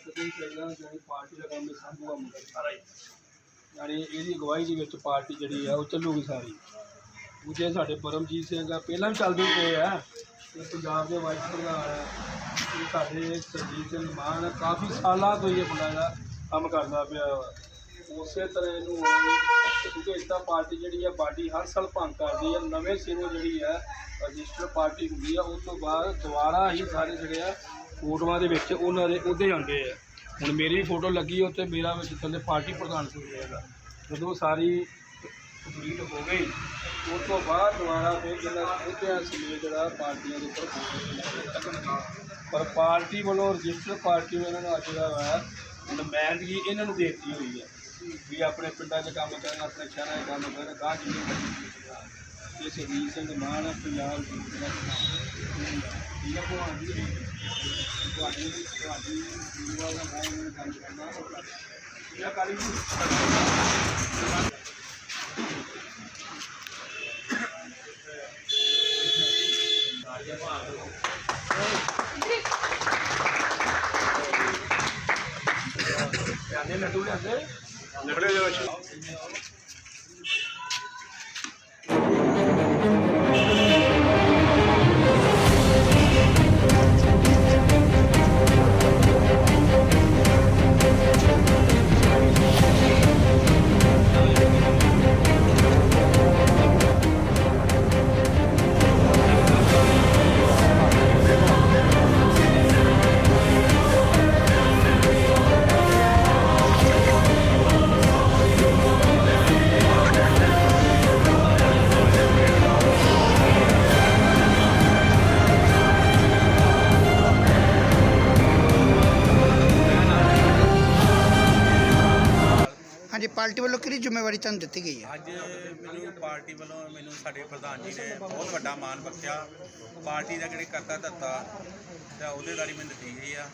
ਸਤਿੰਦਰ ਚਾਹੀਦਾ ਜਾਨੀ ਪਾਰਟੀ ਦਾ ਕੰਮ ਸੰਭੂਗਾ ਮੁੰਡਾ ਸਾਰਾ ਹੀ। ਯਾਨੀ ਇਹਦੀ ਅਗਵਾਈ ਦੇ ਵਿੱਚ ਪਾਰਟੀ ਜਿਹੜੀ ਆ, ਉਹ ਚੱਲੂਗੀ ਸਾਰੀ। ਦੂਜੇ ਸਾਡੇ ਪਰਮਜੀਤ ਸਿੰਘ ਆ, ਪਹਿਲਾਂ ਵੀ ਚੱਲਦੇ ਪਏ ਆ। ਇਹ ਪੰਜਾਬ ਦੇ ਵਾਈਸ ਪ੍ਰਧਾਨ ਆ। ਇਹ ਸਾਡੇ ਸਰਜੀਤ ਸਿੰਘ ਮਾਨ ਕਾਫੀ ਸਾਲਾਂ ਤੋਂ ਇਹ ਮੁੰਡਾ ਦਾ ਕੰਮ ਕਰਦਾ ਪਿਆ ਵਾ। ਉਸੇ ਤਰ੍ਹਾਂ ਇਹਨੂੰ ਹੁਣ ਕਿਉਂਕਿ ਇਸਦਾ ਪਾਰਟੀ ਜਿਹੜੀ ਆ ਪਾਰਟੀ ਹਰ ਸਾਲ ਭੰਗ ਕਰਦੀ ਆ। ਨਵੇਂ ਸਿਰੋਂ ਜਿਹੜੀ ਆ, ਰਜਿਸਟਰ ਪਾਰਟੀ ਹੁੰਦੀ ਆ ਉਸ ਤੋਂ ਬਾਅਦ ਦੁਬਾਰਾ ਹੀ ਸਾਰੇ ਜਿਹੜੇ ਆ ਫੋਟੋਆਂ ਦੇ ਵਿੱਚ ਉਹਨਾਂ ਦੇ ਉਹਦੇ ਜਾਂਦੇ ਆ। ਹੁਣ ਮੇਰੀ ਫੋਟੋ ਲੱਗੀ ਉੱਤੇ ਮੇਰਾ ਵਿੱਚ ਥੱਲੇ ਪਾਰਟੀ ਪ੍ਰਧਾਨ ਸੀ ਹੈਗਾ। ਜਦੋਂ ਸਾਰੀ ਕੰਪਲੀਟ ਹੋ ਗਈ, ਉਸ ਤੋਂ ਬਾਅਦ ਦੁਬਾਰਾ ਫਿਰ ਇਹਨਾਂ ਉਹਦਿਆਂ ਸਮੇਤ ਜਿਹੜਾ ਪਾਰਟੀਆਂ ਦੇ ਉੱਪਰ ਫੋਟੋ ਪਰ ਪਾਰਟੀ ਵੱਲੋਂ ਰਜਿਸਟਰ ਪਾਰਟੀ ਨੂੰ ਨੂੰ ਅੱਜ ਜਿਹੜਾ ਵਾ ਨੁਮਾਇੰਦਗੀ ਇਹਨਾਂ ਨੂੰ ਦੇ ਦਿੱਤੀ ਹੋਈ ਹੈ। ਵੀ ਆਪਣੇ ਪਿੰਡਾਂ 'ਚ ਕੰਮ ਕਰਨ, ਆਪਣੇ ਸ਼ਹਿਰਾਂ 'ਚ ਕੰਮ ਕਰਨ ਗਾਂ ਜਿੰਨੀ ਮਰਜ਼ੀ ਇਹ ਸਿੰਘ ਮਾਨ ਪੰਜਾਬ ਦੀ ਠੀਕ ਹੈ ਭਗਵਾਨ ਜੀ ਤੁਹਾਡੀ ਤੁਹਾਡੀ ਜੀਵਾ ਦਾ ਮੈਂ ਇਹਨਾਂ ਕੰਮ ਕਰਨਾ ਇਹ ਕਾਲੀ ਲਿਆਂਦੇ ਲੱਡੂ ਲਿਆਂਦੇ ਲੱਡੂ ਦੇ ਜ਼ਿੰਮੇਵਾਰੀ ਤੁਹਾਨੂੰ ਦਿੱਤੀ ਗਈ ਹੈ? ਅੱਜ ਮੈਨੂੰ ਪਾਰਟੀ ਵੱਲੋਂ ਮੈਨੂੰ ਸਾਡੇ ਪ੍ਰਧਾਨ ਜੀ ਨੇ ਬਹੁਤ ਵੱਡਾ ਮਾਣ ਬਖਸ਼ਿਆ। ਪਾਰਟੀ ਦਾ ਜਿਹੜੇ ਕਰਤਾ ਧੱਤਾ ਤੇ ਅਹੁਦੇਦਾਰੀ ਮੈਨੂੰ ਦਿੱਤੀ ਗਈ ਆ।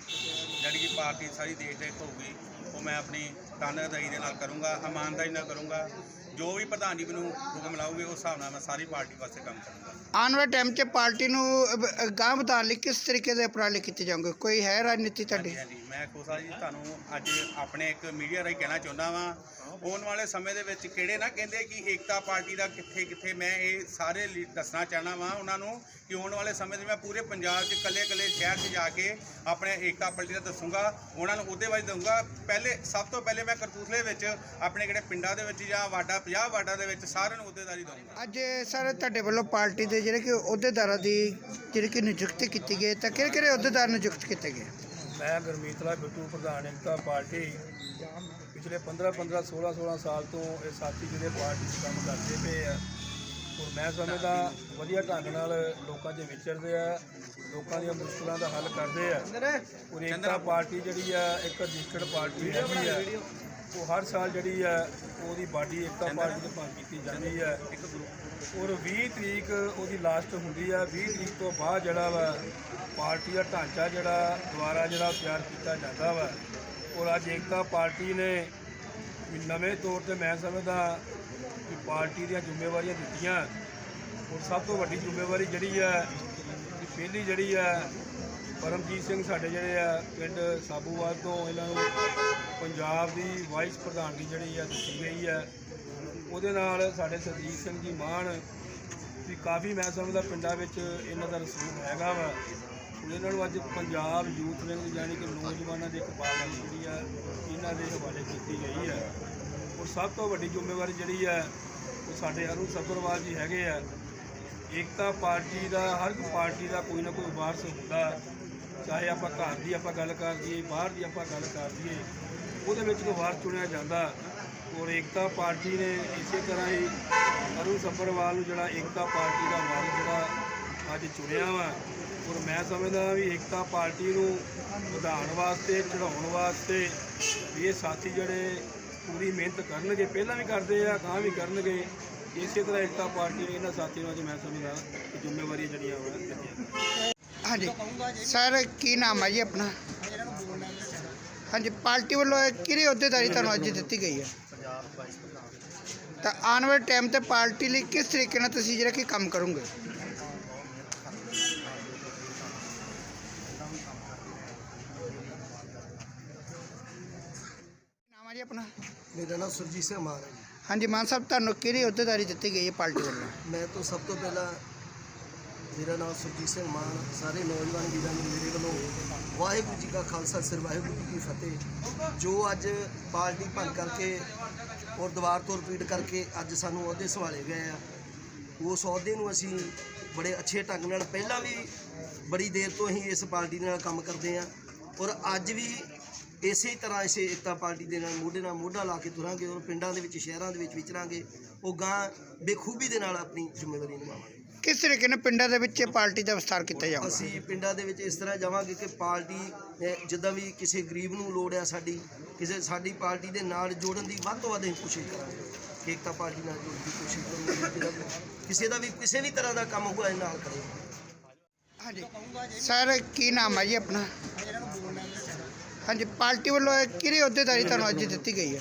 ਜਿਹੜੀ ਕਿ ਪਾਰਟੀ ਸਾਰੀ ਦੇਖ ਰੇਖ ਹੋਊਗੀ, ਉਹ ਮੈਂ ਆਪਣੀ ਤਨਦੇਹੀ ਦੇ ਨਾਲ ਕਰੂੰਗਾ ਇਮਾਨਦਾਰੀ ਨਾਲ ਕਰੂੰਗਾ ਜੋ ਵੀ ਪ੍ਰਧਾਨ ਜੀ ਮੈਨੂੰ ਹੁਕਮ ਲਾਉਗੇ ਉਸ ਹਿਸਾਬ ਨਾਲ ਮੈਂ ਸਾਰੀ ਪਾਰਟੀ ਵਾਸਤੇ ਕੰਮ ਕਰੂੰਗਾ। ਆਉਣ ਵਾਲੇ ਟਾਈਮ 'ਚ ਪਾਰਟੀ ਨੂੰ ਗਾਂਹ ਵਧਾਉਣ ਲਈ ਕਿਸ ਤਰੀਕੇ ਦੇ ਉਪਰਾਲੇ ਕੀਤੇ ਜਾਣਗੇ ਕੋਈ ਹੈ ਰਣਨੀਤੀ ਤੁਹਾਡੀ? ਹਾਂਜੀ ਮੈਂ ਕੋਸਾ ਜੀ ਤੁਹਾਨੂੰ ਅੱਜ ਆਪਣੇ ਇੱਕ ਮੀਡੀਆ ਰਾਹੀਂ ਕਹਿਣਾ ਚਾਹੁੰਦਾ ਵਾਂ ਆਉਣ ਵਾਲੇ ਸਮੇਂ ਦੇ ਵਿੱਚ ਕਿਹੜੇ ਨਾ ਕਹਿੰਦੇ ਕਿ ਏਕਤਾ ਪਾਰਟੀ ਦਾ ਕਿੱਥੇ ਕਿੱਥੇ ਮੈਂ ਇਹ ਸਾਰੇ ਦੱਸਣਾ ਚਾਹਣਾ ਵਾਂ ਉਹਨਾਂ ਨੂੰ ਕਿ ਆਉਣ ਵਾਲੇ ਸਮੇਂ 'ਚ ਮੈਂ ਪੂਰੇ ਪੰਜਾਬ 'ਚ ਇਕੱਲੇ ਇਕੱਲੇ ਸ਼ਹਿਰ 'ਚ ਜਾ ਕੇ ਆਪਣੇ ਏਕਤਾ ਪਾਰਟੀ ਦਾ ਦੱਸੂਗਾ ਉਹਨਾਂ ਨੂੰ ਉਹਦੇ ਬਾਰੇ ਦਊਂਗਾ ਪਹਿਲੇ ਸਭ ਤੋਂ ਪਹਿਲੇ ਮੈਂ ਕਰਤੂਸਲੇ ਵਿੱਚ ਆਪਣੇ ਕਿਹੜੇ ਪਿੰਡਾਂ ਦੇ ਵਿੱਚ ਜਾਂ ਵਾਰਡਾ 50 ਵਾਰਡਾਂ ਦੇ ਵਿੱਚ ਸਾਰਿਆਂ ਨੂੰ ਅਹੁਦੇਦਾਰੀ ਦਊਂਗਾ। ਅੱਜ ਸਰ ਤੁਹਾਡੇ ਵੱਲੋਂ ਪਾਰਟੀ ਦੇ ਜਿਹੜੇ ਕਿ ਅਹੁਦੇਦਾਰਾਂ ਦੀ ਜਿਹੜੀ ਕਿ ਨਿਯੁਕਤੀ ਕੀਤੀ ਗਈ ਹੈ ਤਾਂ ਕਿਹੜੇ ਕਿਹੜੇ ਅਹੁਦੇਦਾਰ ਨਿਯੁਕਤ ਕੀਤੇ ਗਏ? ਮੈਂ ਗੁਰਮੀਤ ਰਾਏ ਬਿੱਟੂ ਪ੍ਰਧਾਨ ਏਕਤਾ ਪਾਰਟੀ। ਪਿਛਲੇ 15 15 16 16 ਸਾਲ ਤੋਂ ਇਹ ਸਾਥੀ ਜਿਹੜੇ ਪਾਰਟੀ 'ਚ ਕੰਮ ਕਰਦੇ ਪਏ ਆ ਔਰ ਮੈਂ ਸਮਝਦਾ ਵਧੀਆ ਢੰਗ ਨਾਲ ਲੋਕਾਂ 'ਚ ਵਿਚਰਦੇ ਆ ਲੋਕਾਂ ਦੀਆਂ ਮੁਸ਼ਕਲਾਂ ਦਾ ਹੱਲ ਕਰਦੇ ਆ। ਔਰ ਏਕਤਾ ਪਾਰਟੀ ਜਿਹੜੀ ਆ ਇੱਕ ਰਜਿਸਟਰਡ ਪਾਰਟੀ ਹੈਗੀ ਆ। ਉਹ ਹਰ ਸਾਲ ਜਿਹੜੀ ਆ ਉਹਦੀ ਬਾਡੀ ਏਕਤਾ ਪਾਰਟੀ ਦੇ ਭੰਗ ਕੀਤੀ ਜਾਂਦੀ ਆ। ਔਰ 20 ਤਰੀਕ ਉਹਦੀ ਲਾਸਟ ਹੁੰਦੀ ਆ। 20 ਤਰੀਕ ਤੋਂ ਬਾਅਦ ਜਿਹੜਾ ਵਾ ਪਾਰਟੀ ਦਾ ਢਾਂਚਾ ਜਿਹੜਾ ਦੁਬਾਰਾ ਜਿਹੜਾ ਤਿਆਰ ਕੀਤਾ ਜਾਂਦਾ ਵਾ। ਔਰ ਅੱਜ ਏਕਤਾ ਪਾਰਟੀ ਨੇ ਨਵੇਂ ਤੌਰ ਤੇ ਮੈਂ ਸਮਝਦਾ ਕਿ ਪਾਰਟੀ ਦੀਆਂ ਜ਼ਿੰਮੇਵਾਰੀਆਂ ਦਿੱਤੀਆਂ। ਔਰ ਸਭ ਤੋਂ ਵੱਡੀ ਜ਼ਿੰਮੇਵਾਰੀ ਜਿਹੜੀ ਹੈ ਕਿ ਪਹਿਲੀ ਜਿਹੜੀ ਹੈ ਪਰਮਜੀਤ ਸਿੰਘ ਸਾਡੇ ਜਿਹੜੇ ਆ, ਪਿੰਡ ਸਾਬੂਵਾਲ ਤੋਂ ਇਹਨਾਂ ਨੂੰ ਪੰਜਾਬ ਦੀ ਵਾਈਸ ਪ੍ਰਧਾਨਗੀ ਜਿਹੜੀ ਆ ਦਿੱਤੀ ਗਈ ਹੈ ਉਹਦੇ ਨਾਲ ਸਾਡੇ ਸਰਜੀਤ ਸਿੰਘ ਜੀ ਮਾਨ ਵੀ ਕਾਫੀ ਮੈਂ ਸਮਝਦਾ ਪਿੰਡਾਂ ਵਿੱਚ ਇਹਨਾਂ ਦਾ ਰਸੂਲ ਹੈਗਾ ਵਾ। ਇਹਨਾਂ ਨੂੰ ਅੱਜ ਪੰਜਾਬ ਯੂਥ ਵਿੰਗ ਯਾਨੀ ਕਿ ਨੌਜਵਾਨਾਂ ਦੀ ਇੱਕ ਪਾਰਟੀ ਜਿਹੜੀ ਆ, ਇਹਨਾਂ ਦੇ ਹਵਾਲੇ ਕੀਤੀ ਗਈ ਹੈ ਔਰ ਸਭ ਤੋਂ ਵੱਡੀ ਜ਼ਿੰਮੇਵਾਰੀ ਜਿਹੜੀ ਹੈ ਉਹ ਸਾਡੇ ਅਰੁਣ ਸੱਭਰਵਾਲ ਜੀ ਹੈਗੇ ਆ। ਏਕਤਾ ਪਾਰਟੀ ਦਾ, ਹਰ ਇੱਕ ਪਾਰਟੀ ਦਾ ਕੋਈ ਨਾ ਕੋਈ ਵਾਰਸ ਹੁੰਦਾ। ਚਾਹੇ ਆਪਾਂ ਘਰ ਦੀ ਆਪਾਂ ਗੱਲ ਕਰ ਦਈਏ, ਬਾਹਰ ਦੀ ਆਪਾਂ ਗੱਲ ਕਰ ਦਈਏ, ਉਹਦੇ ਵਿੱਚ ਤੋਂ ਵਾਰਸ ਚੁਣਿਆ ਜਾਂਦਾ। ਔਰ ਏਕਤਾ ਪਾਰਟੀ ਨੇ ਇਸੇ ਤਰ੍ਹਾਂ ਹੀ ਅਰੁਣ ਸੱਭਰਵਾਲ ਨੂੰ ਜਿਹੜਾ ਏਕਤਾ ਪਾਰਟੀ ਦਾ ਵਾਰਸ ਜਿਹੜਾ ਅੱਜ ਚੁਣਿਆ ਵਾ, ਔਰ ਮੈਂ ਸਮਝਦਾ ਵੀ ਏਕਤਾ ਪਾਰਟੀ ਨੂੰ ਵਧਾਉਣ ਵਾਸਤੇ ਚੜਾਉਣ ਵਾਸਤੇ, ਇਹ ਸਾਥੀ ਜਿਹੜੇ ਪੂਰੀ ਮਿਹਨਤ ਕਰਨਗੇ, ਪਹਿਲਾਂ ਵੀ ਕਰਦੇ ਆ ਗਾਂ ਵੀ ਕਰਨਗੇ। ਇਸੇ ਤਰ੍ਹਾਂ ਏਕਤਾ ਪਾਰਟੀ ਇਹਨਾਂ ਸਾਥੀਆਂ ਨੂੰ ਮੈਂ ਸਮਝਦਾ ਕਿ ਜ਼ਿੰਮੇਵਾਰੀਆਂ ਜਿਹੜੀਆਂ ਉਹ ਹਾਂਜੀ। ਸਰ, ਕੀ ਨਾਮ ਹੈ ਜੀ ਆਪਣਾ? ਹਾਂਜੀ, ਪਾਰਟੀ ਵੱਲੋਂ ਇਹ ਕਿਹੜੀ ਅਹੁਦੇਦਾਰੀ ਤੁਹਾਨੂੰ ਅੱਜ ਦਿੱਤੀ ਗਈ ਹੈ? ਤਾਂ ਆਉਣ ਵਾਲੇ ਟਾਈਮ ਤੇ ਪਾਰਟੀ ਲਈ ਕਿਸ ਤਰੀਕੇ ਨਾਲ ਤੁਸੀਂ ਜਿਹੜਾ ਕਿ ਕੰਮ ਕਰੋਗੇ? ਆਪਣਾ? ਮੇਰਾ ਨਾਮ ਸੁਰਜੀਤ ਸਿੰਘ ਮਾਨ ਹੈ ਜੀ। ਹਾਂਜੀ ਮਾਨ ਸਾਹਿਬ ਤੁਹਾਨੂੰ ਕਿਹੜੀ ਅਹੁਦੇਦਾਰੀ ਦਿੱਤੀ ਗਈ ਹੈ ਪਾਰਟੀ ਵੱਲੋਂ? ਮੈਂ ਤੋਂ ਸਭ ਤੋਂ ਪਹਿਲਾਂ ਮੇਰਾ ਨਾਮ ਸੁਰਜੀਤ ਸਿੰਘ ਮਾਨ ਸਾਰੇ ਨੌਜਵਾਨ ਵੀਰਾਂ ਨੂੰ ਮੇਰੇ ਵੱਲੋਂ ਵਾਹਿਗੁਰੂ ਜੀ ਕਾ ਖਾਲਸਾ ਸਿਰ ਵਾਹਿਗੁਰੂ ਜੀ ਕੀ ਫਤਿਹ। ਜੋ ਅੱਜ ਪਾਰਟੀ ਭੰਗ ਕਰਕੇ ਔਰ ਦੁਬਾਰ ਤੋਂ ਰਿਪੀਟ ਕਰਕੇ ਅੱਜ ਸਾਨੂੰ ਅਹੁਦੇ ਸੰਭਾਲੇ ਗਏ ਆ ਉਸ ਅਹੁਦੇ ਨੂੰ ਅਸੀਂ ਬੜੇ ਅੱਛੇ ਢੰਗ ਨਾਲ ਪਹਿਲਾਂ ਵੀ ਬੜੀ ਦੇਰ ਤੋਂ ਅਸੀਂ ਇਸ ਪਾਰਟੀ ਨਾਲ ਕੰਮ ਕਰਦੇ ਆ। ਔਰ ਅੱਜ ਵੀ ਇਸੇ ਤਰ੍ਹਾਂ ਇਸੇ ਏਕਤਾ ਪਾਰਟੀ ਦੇ ਨਾਲ ਮੋਢੇ ਨਾਲ ਮੋਢਾ ਲਾ ਕੇ ਤੁਰਾਂਗੇ ਔਰ ਪਿੰਡਾਂ ਦੇ ਵਿੱਚ ਸ਼ਹਿਰਾਂ ਦੇ ਵਿੱਚ ਵਿਚਰਾਂਗੇ ਉਹ ਗਾਂ ਬੇਖੂਬੀ ਦੇ ਨਾਲ ਆਪਣੀ ਜ਼ਿੰਮੇਵਾਰੀ ਨਿਭਾਵਾਂਗੇ। ਕਿਸ ਤਰੀਕੇ ਨਾਲ ਪਿੰਡਾਂ ਦੇ ਵਿੱਚ ਪਾਰਟੀ ਦਾ ਵਿਸਤਾਰ ਕੀਤਾ ਜਾਊਗਾ? ਅਸੀਂ ਪਿੰਡਾਂ ਦੇ ਵਿੱਚ ਇਸ ਤਰ੍ਹਾਂ ਜਾਵਾਂਗੇ ਕਿ ਪਾਰਟੀ ਜਿੱਦਾਂ ਵੀ ਕਿਸੇ ਗਰੀਬ ਨੂੰ ਲੋੜ ਆ ਸਾਡੀ ਕਿਸੇ ਸਾਡੀ ਪਾਰਟੀ ਦੇ ਨਾਲ ਜੋੜਨ ਦੀ ਵੱਧ ਤੋਂ ਵੱਧ ਕੋਸ਼ਿਸ਼ ਕਰਾਂਗੇ ਕਿ ਏਕਤਾ ਪਾਰਟੀ ਨਾਲ ਜੋੜਨ ਦੀ ਕੋਸ਼ਿਸ਼ ਕਰਾਂਗੇ ਕਿਸੇ ਦਾ ਵੀ ਕਿਸੇ ਵੀ ਤਰ੍ਹਾਂ ਦਾ ਕੰਮ ਹੋਇਆ ਨਾਲ ਕਰਾਂਗੇ। ਹਾਂਜੀ। ਸਰ ਕੀ ਨਾਮ ਹੈ ਜੀ ਆਪਣਾ? ਹਾਂਜੀ, ਪਾਰਟੀ ਵੱਲੋਂ ਇਹ ਕਿਹੜੀ ਅਹੁਦੇਦਾਰੀ ਤੁਹਾਨੂੰ ਅੱਜ ਦਿੱਤੀ ਗਈ ਹੈ?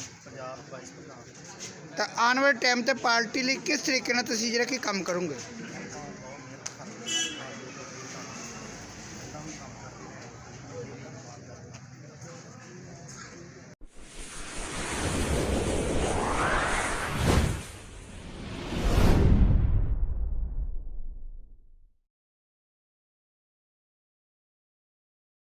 ਤਾਂ ਆਉਣ ਵਾਲੇ ਟਾਈਮ ਤੇ ਪਾਰਟੀ ਲਈ ਕਿਸ ਤਰੀਕੇ ਨਾਲ ਤੁਸੀਂ ਜਿਹੜਾ ਕਿ ਕੰਮ ਕਰੋਗੇ?